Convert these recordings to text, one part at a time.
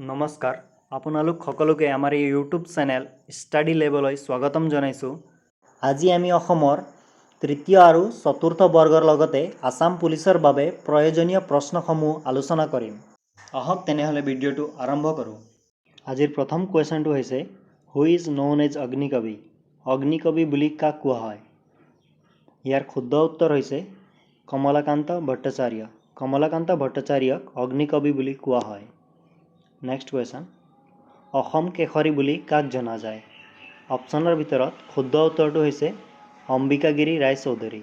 নমস্কাৰ আপোনালোক সকলোকে আমাৰ এই ইউটিউব চেনেল ষ্টাডি লেবলৈ স্বাগতম জনাইছোঁ। আজি আমি অসমৰ তৃতীয় আৰু চতুৰ্থ বৰ্গৰ লগতে আছাম পুলিচৰ বাবে প্ৰয়োজনীয় প্ৰশ্নসমূহ আলোচনা কৰিম। আহক তেনেহ'লে ভিডিঅ'টো আৰম্ভ কৰোঁ। আজিৰ প্ৰথম কুৱেশ্যনটো হৈছে হু ইজ ন'ন এজ অগ্নিকবি? অগ্নিকবি বুলি কাক কোৱা হয়? ইয়াৰ শুদ্ধ উত্তৰ হৈছে কমলাকান্ত ভট্টাচাৰ্য। কমলাকান্ত ভট্টাচাৰ্যক অগ্নিকবি বুলি কোৱা হয়। নেক্সট কুৱেশ্যন অসম কেশৰী বুলি কাক জনা যায়? অপশ্যনৰ ভিতৰত শুদ্ধ উত্তৰটো হৈছে অম্বিকাগিৰি ৰায়চৌধুৰী।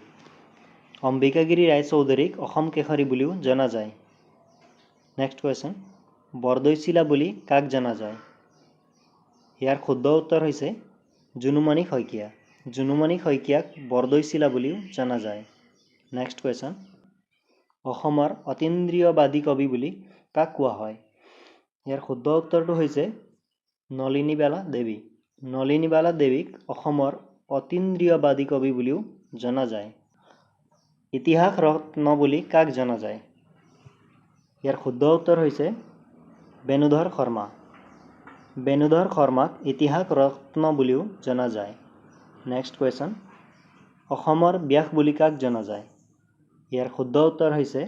অম্বিকাগিৰি ৰায়চৌধুৰীক অসম কেশৰী বুলিও জনা যায়। নেক্সট কুৱেশ্যন বৰদৈচিলা বুলি কাক জনা যায়? ইয়াৰ শুদ্ধ উত্তৰ হৈছে জুনুমণি শইকীয়া। জুনুমণি শইকীয়াক বৰদৈচিলা বুলিও জনা যায়। নেক্সট কুৱেশ্যন অসমৰ অতীন্দ্ৰিয়বাদী কবি বুলি কাক কোৱা হয়? ইয়াৰ শুদ্ধ উত্তৰটো হৈছে নলিনীবালা দেৱী। নলিনীবালা দেৱীক অসমৰ অতীন্দ্ৰিয়বাদী কবি বুলিও জনা যায়। ইতিহাস ৰত্ন বুলি কাক জনা যায়? ইয়াৰ শুদ্ধ উত্তৰ হৈছে বেণুধৰ শৰ্মা। বেণুধৰ শৰ্মাক ইতিহাস ৰত্ন বুলিও জনা যায়। নেক্সট কুৱেশ্যন অসমৰ ব্যাস বুলি কাক জনা যায়? ইয়াৰ শুদ্ধ উত্তৰ হৈছে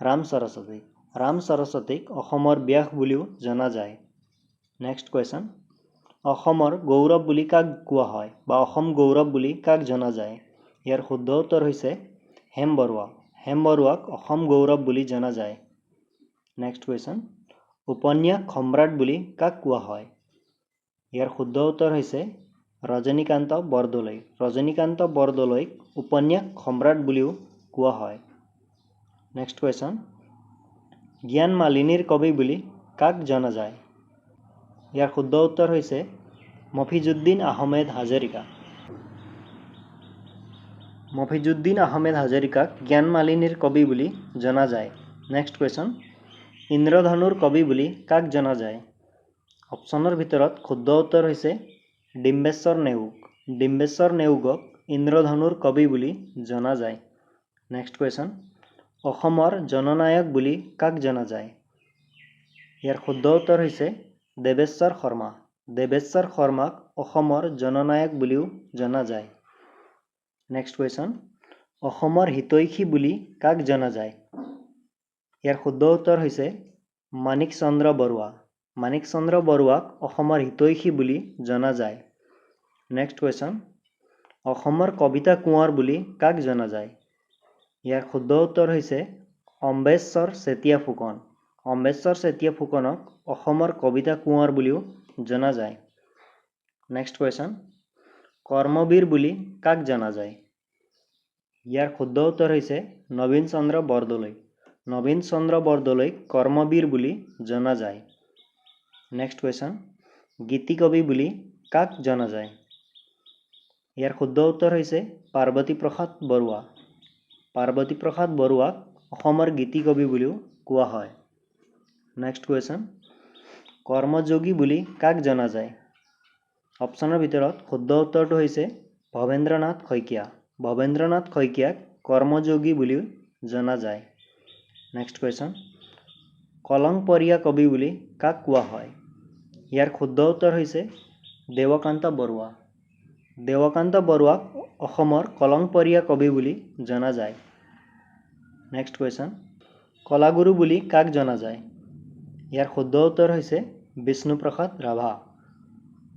ৰাম সৰস্বতী। ৰাম সৰস্বতীক অসমৰ ব্যাস বুলিও জনা যায়। নেক্সট কুৱেশ্যন অসমৰ গৌৰৱ বুলি কাক কোৱা হয় বা অসম গৌৰৱ বুলি কাক জনা যায়? ইয়াৰ শুদ্ধ উত্তৰ হৈছে হেম বৰুৱা। হেম বৰুৱাক অসম গৌৰৱ বুলি জনা যায়। নেক্সট কুৱেশ্যন উপন্যাস সম্ৰাট বুলি কাক কোৱা হয়? ইয়াৰ শুদ্ধ উত্তৰ হৈছে ৰজনীকান্ত বৰদলৈ। ৰজনীকান্ত বৰদলৈক উপন্যাস সম্ৰাট বুলিও কোৱা হয়। নেক্সট কুৱেশ্যন জ্ঞান মালিনীৰ কবি বুলি কাক জনা যায়? ইয়াৰ শুদ্ধ উত্তৰ হৈছে মফিজুদ্দিন আহমেদ হাজৰিকা। মফিজুদ্দিন আহমেদ হাজৰিকাক জ্ঞান মালিনীৰ কবি বুলি জনা যায়। নেক্সট কুৱেশ্যন ইন্দ্ৰধনুৰ কবি বুলি কাক জনা যায়? অপশ্যনৰ ভিতৰত শুদ্ধ উত্তৰ হৈছে ডিম্বেশ্বৰ নেওগ। ডিম্বেশ্বৰ নেওগক ইন্দ্ৰধনুৰ কবি বুলি জনা যায়। নেক্সট কুৱেশ্যন অসমৰ জননায়ক বুলি কাক জনা যায়? ইয়াৰ শুদ্ধ উত্তৰ হৈছে দেৱেশ্বৰ শৰ্মা। দেৱেশ্বৰ শৰ্মাক অসমৰ জননায়ক বুলিও জনা যায়। নেক্সট কুৱেশ্যন অসমৰ হিতৈষী বুলি কাক জনা যায়? ইয়াৰ শুদ্ধ উত্তৰ হৈছে মাণিক চন্দ্ৰ বৰুৱা। মাণিক চন্দ্ৰ বৰুৱাক অসমৰ হিতৈষী বুলি জনা যায়। নেক্সট কুৱেশ্যন অসমৰ কবিতা কোঁৱৰ বুলি কাক জনা যায়? ইয়াৰ শুদ্ধ উত্তৰ হৈছে অম্বেশ্বৰ চেতিয়া ফুকন। অম্বেশ্বৰ চেতিয়া ফুকনক অসমৰ কবিতা কোঁৱৰ বুলিও জনা যায়। নেক্সট কুৱেশ্যন কৰ্মবীৰ বুলি কাক জনা যায়? ইয়াৰ শুদ্ধ উত্তৰ হৈছে নবীন চন্দ্ৰ বৰদলৈ। নবীন চন্দ্ৰ বৰদলৈক কৰ্মবীৰ বুলি জনা যায়। নেক্সট কুৱেশ্যন গীতিকবি বুলি কাক জনা যায়? ইয়াৰ শুদ্ধ উত্তৰ হৈছে পাৰ্বতী প্ৰসাদ বৰুৱা। পাৰ্বতী প্ৰসাদ বৰুৱাক অসমৰ গীতিকবি বুলিও কোৱা হয়। নেক্সট কুৱেশ্যন কৰ্মযোগী বুলি কাক জনা যায়? অপশ্যনৰ ভিতৰত শুদ্ধ উত্তৰটো হৈছে ভৱেন্দ্ৰনাথ শইকীয়া। ভৱেন্দ্ৰনাথ শইকীয়াক কৰ্মযোগী বুলিও জনা যায়। নেক্সট কুৱেশ্যন কলংপৰীয়া কবি বুলি কাক কোৱা হয়? ইয়াৰ শুদ্ধ উত্তৰ হৈছে দেৱকান্ত বৰুৱা। দেৱকান্ত বৰুৱাক অসমৰ কলংপৰীয়া কবি বুলি জনা যায়। নেক্সট কুৱেশ্যন কলাগুৰু বুলি কাক জনা যায়? ইয়াৰ শুদ্ধ উত্তৰ হৈছে বিষ্ণুপ্ৰসাদ ৰাভা।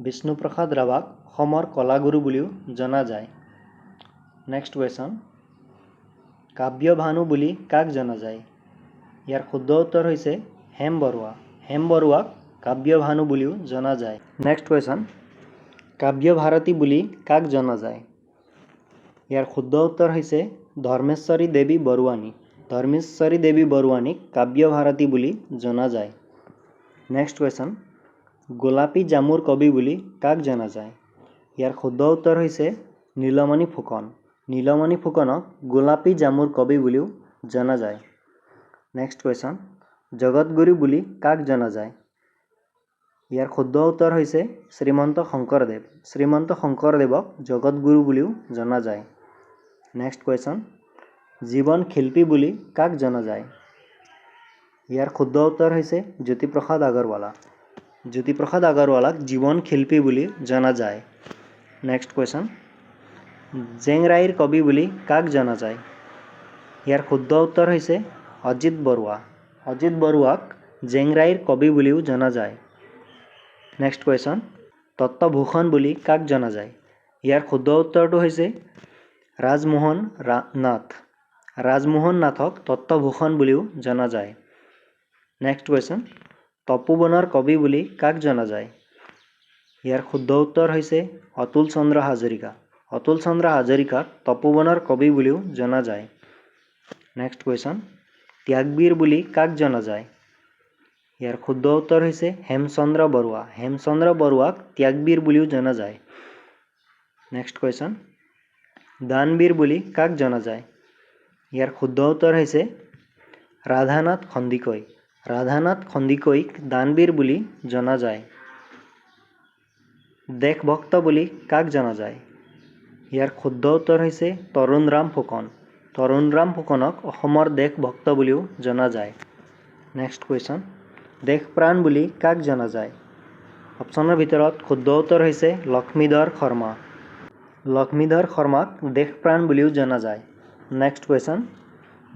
বিষ্ণুপ্ৰসাদ ৰাভাক অসমৰ কলাগুৰু বুলিও জনা যায়। নেক্সট কুৱেশ্যন কাব্য ভানু বুলি কাক জনা যায়? ইয়াৰ শুদ্ধ উত্তৰ হৈছে হেম বৰুৱা। হেম বৰুৱাক কাব্য ভানু বুলিও জনা যায়। নেক্সট কুৱেশ্যন কাব্য ভাৰতী বুলি কাক জনা যায়? ইয়াৰ শুদ্ধ উত্তৰ হৈছে ধৰ্মেশ্বৰী দেৱী বৰুৱানী। ধৰ্মেশ্বৰী দেৱী বৰুৱানীক কাব্য ভাৰতী বুলি জনা যায়। নেক্সট কুৱেশ্যন গোলাপী জামুৰ কবি বুলি কাক জনা যায়? ইয়াৰ শুদ্ধ উত্তৰ হৈছে নীলমণি ফুকন। নীলমণি ফুকনক গোলাপী জামুৰ কবি বুলিও জনা যায়। নেক্সট কুৱেশ্যন জগতগুৰু বুলি কাক জনা যায়? ইয়াৰ শুদ্ধ উত্তৰ হৈছে শ্ৰীমন্ত শংকৰদেৱ। শ্ৰীমন্ত শংকৰদেৱক জগতগুৰু বুলিও জনা যায়। নেক্সট কুৱেশ্যন জীৱন শিল্পী বুলি কাক জনা যায়? ইয়াৰ শুদ্ধ উত্তৰ হৈছে জ্যোতিপ্ৰসাদ আগৰৱালা। জ্যোতিপ্ৰসাদ আগৰৱালাক জীৱন শিল্পী বুলি জনা যায়। নেক্সট কুৱেশ্যন জেংৰাইৰ কবি বুলি কাক জনা যায়? ইয়াৰ শুদ্ধ উত্তৰ হৈছে অজিত বৰুৱা। অজিত বৰুৱাক জেংৰাইৰ কবি বুলিও জনা যায়। নেক্সট কুৱেশ্যন তত্ত্বভূষণ বুলি কাক জনা যায়? ইয়াৰ শুদ্ধ উত্তৰটো হৈছে ৰাজমোহন নাথ। ৰাজমোহন নাথক তত্ত্বভূষণ বুলিও জনা যায়। নেক্সট কুৱেশ্যন তপোবনৰ কবি বুলি কাক জনা যায়? ইয়াৰ শুদ্ধ উত্তৰ হৈছে অতুল চন্দ্ৰ হাজৰিকা। অতুল চন্দ্ৰ হাজৰিকাক তপোবনৰ কবি বুলিও জনা যায়। নেক্সট কুৱেশ্যন ত্যাগবীৰ বুলি কাক জনা যায়? ইয়াৰ শুদ্ধ উত্তৰ হৈছে হেমচন্দ্ৰ বৰুৱা। হেমচন্দ্ৰ বৰুৱাক ত্যাগবীৰ বুলিও জনা যায়। নেক্সট কুৱেশ্যন দানবীৰ বুলি কাক জনা যায়? ইয়াৰ শুদ্ধ উত্তৰ হৈছে ৰাধানাথ সন্দিকৈ ৰাধানাথ সন্দিকৈক দানবীৰ বুলি জনা যায়। দেশভক্ত বুলি কাক জনা যায়? ইয়াৰ শুদ্ধ উত্তৰ হৈছে তৰুণৰাম ফুকন। তৰুণৰাম ফুকনক অসমৰ দেশভক্ত বুলিও জনা যায়। নেক্সট কুৱেশ্যন দেশপ্ৰাণ বুলি কাক জনা যায়? অপশ্যনৰ ভিতৰত শুদ্ধ উত্তৰ হৈছে লক্ষ্মীধৰ শৰ্মা। লক্ষ্মীধৰ শৰ্মাক দেশপ্ৰাণ বুলিও জনা যায়। Next question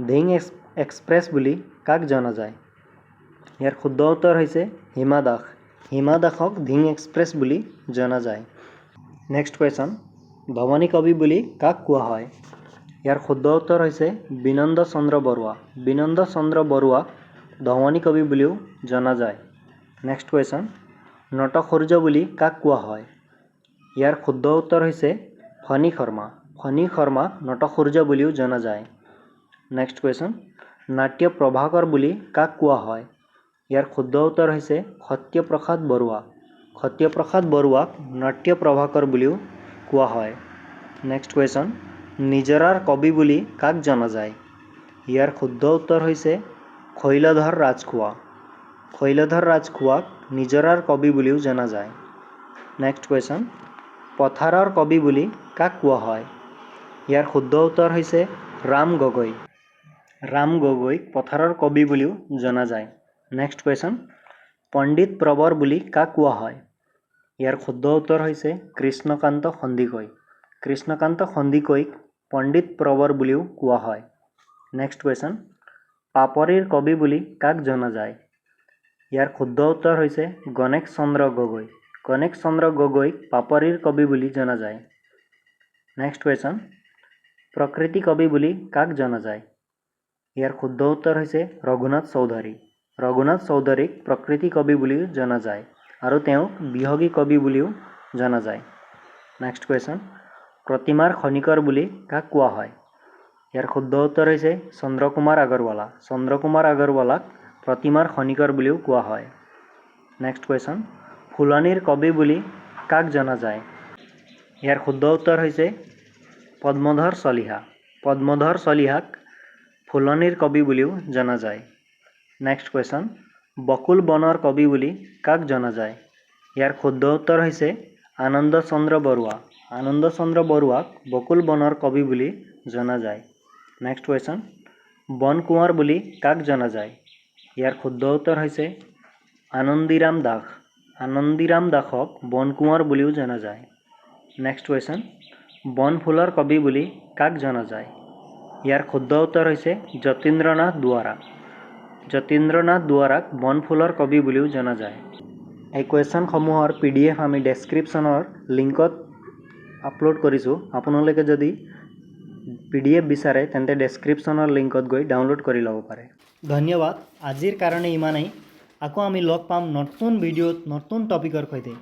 Dhing x express বুলি কাক জনা যায়? ইয়াৰ শুদ্ধ উত্তৰ হৈছে হিমা দাস। হিমা দাসক ধিং এক্সপ্ৰেছ বুলি জনা যায়। নেক্সট কুৱেশ্যন ভৱানী কবি বুলি কাক কোৱা হয়? ইয়াৰ শুদ্ধ উত্তৰ হৈছে বিনন্দ চন্দ্ৰ বৰুৱা। বিনন্দ চন্দ্ৰ বৰুৱাক ধৱানী কবি বুলিও জনা যায়। নেক্সট কুৱেশ্যন নটসূৰ্য বুলি কাক কোৱা হয়? ইয়াৰ শুদ্ধ উত্তৰ হৈছে ফণী শৰ্মা। ফণী শৰ্মাক নটসূৰ্য বুলিও জনা যায়। নেক্সট কুৱেশ্যন নাট্য প্ৰভাকৰ বুলি কাক কোৱা হয়? ইয়াৰ শুদ্ধ উত্তৰ হৈছে সত্যপ্ৰসাদ বৰুৱা। সত্যপ্ৰসাদ বৰুৱাক নাট্য প্ৰভাকৰ বুলিও কোৱা হয়। নেক্সট কুৱেশ্যন নিজৰাৰ কবি বুলি কাক জনা যায়? ইয়াৰ শুদ্ধ উত্তৰ হৈছে শৈলধৰ ৰাজখোৱা। শৈলধৰ ৰাজখোৱাক নিজৰাৰ কবি বুলিও জনা যায়। নেক্সট কুৱেশ্যন পথাৰৰ কবি বুলি কাক কোৱা হয়? ইয়াৰ শুদ্ধ উত্তৰ হৈছে ৰাম গগৈ। ৰাম গগৈক পথাৰৰ কবি বুলিও জনা যায়। নেক্সট কুৱেশ্যন পণ্ডিত প্ৰবৰ বুলি কাক কোৱা হয়? ইয়াৰ শুদ্ধ উত্তৰ হৈছে কৃষ্ণকান্ত সন্দিকৈ। কৃষ্ণকান্ত সন্দিকৈক পণ্ডিত প্ৰবৰ বুলিও কোৱা হয়। নেক্সট কুৱেশ্যন পাপৰিৰ কবি বুলি কাক জনা যায়? ইয়াৰ শুদ্ধ উত্তৰ হৈছে গণেশ চন্দ্ৰ গগৈ। গণেশ চন্দ্ৰ গগৈক পাপৰিৰ কবি বুলি জনা যায়। নেক্সট কুৱেশ্যন প্ৰকৃতি কবি বুলি কাক জনা যায়? ইয়াৰ শুদ্ধ উত্তৰ হৈছে ৰঘুনাথ চৌধুৰী। ৰঘুনাথ চৌধুৰীক প্ৰকৃতি কবি বুলিও জনা যায় আৰু তেওঁক বিহগী কবি বুলিও জনা যায়। নেক্সট কুৱেশ্যন প্ৰতিমাৰ খনিকৰ বুলি কাক কোৱা হয়? ইয়াৰ শুদ্ধ উত্তৰ হৈছে চন্দ্ৰকুমাৰ আগৰৱালা। চন্দ্ৰকুমাৰ আগৰৱালাক প্ৰতিমাৰ খনিকৰ বুলিও কোৱা হয়। নেক্সট কুৱেশ্যন ফুলনিৰ কবি বুলি কাক জনা যায়? ইয়াৰ শুদ্ধ উত্তৰ হৈছে পদ্মধৰ চলিহা। পদ্মধৰ চলিহাক ফুলনিৰ কবি বুলিও জনা যায়। নেক্সট কুৱেশ্যন বকুল বনৰ কবি বুলি কাক জনা যায়? ইয়াৰ শুদ্ধ উত্তৰ হৈছে আনন্দ চন্দ্ৰ বৰুৱা। আনন্দ চন্দ্ৰ বৰুৱাক বকুল বনৰ কবি বুলি জনা যায়। নেক্সট কুৱেশ্যন বন কোঁৱৰ বুলি কাক জনা যায়? ইয়াৰ শুদ্ধ উত্তৰ হৈছে আনন্দীৰাম দাস। আনন্দীৰাম দাসক বন কোঁৱৰ বুলিও জনা যায়। নেক্সট কুৱেশ্যন বনফুলৰ কবি বুলি কাক জনা যায়? ইয়াৰ শুদ্ধ উত্তৰ হৈছে যতীন্দ্ৰনাথ দুৱৰা। যতীন্দ্ৰনাথ দুৱৰাক বনফুলৰ কবি বুলিও জনা যায়। এই কুৱেশ্যনসমূহৰ পি ডি এফ আমি ডেছক্ৰিপশ্যনৰ লিংকত আপলোড কৰিছোঁ। আপোনালোকে যদি পি ডি এফ বিচাৰে তেন্তে ডেছক্ৰিপশ্যনৰ লিংকত গৈ ডাউনলোড কৰি ল'ব পাৰে। ধন্যবাদ। আজিৰ কাৰণে ইমানেই। আকৌ আমি লগ পাম নতুন ভিডিঅ'ত নতুন টপিকৰ সৈতে।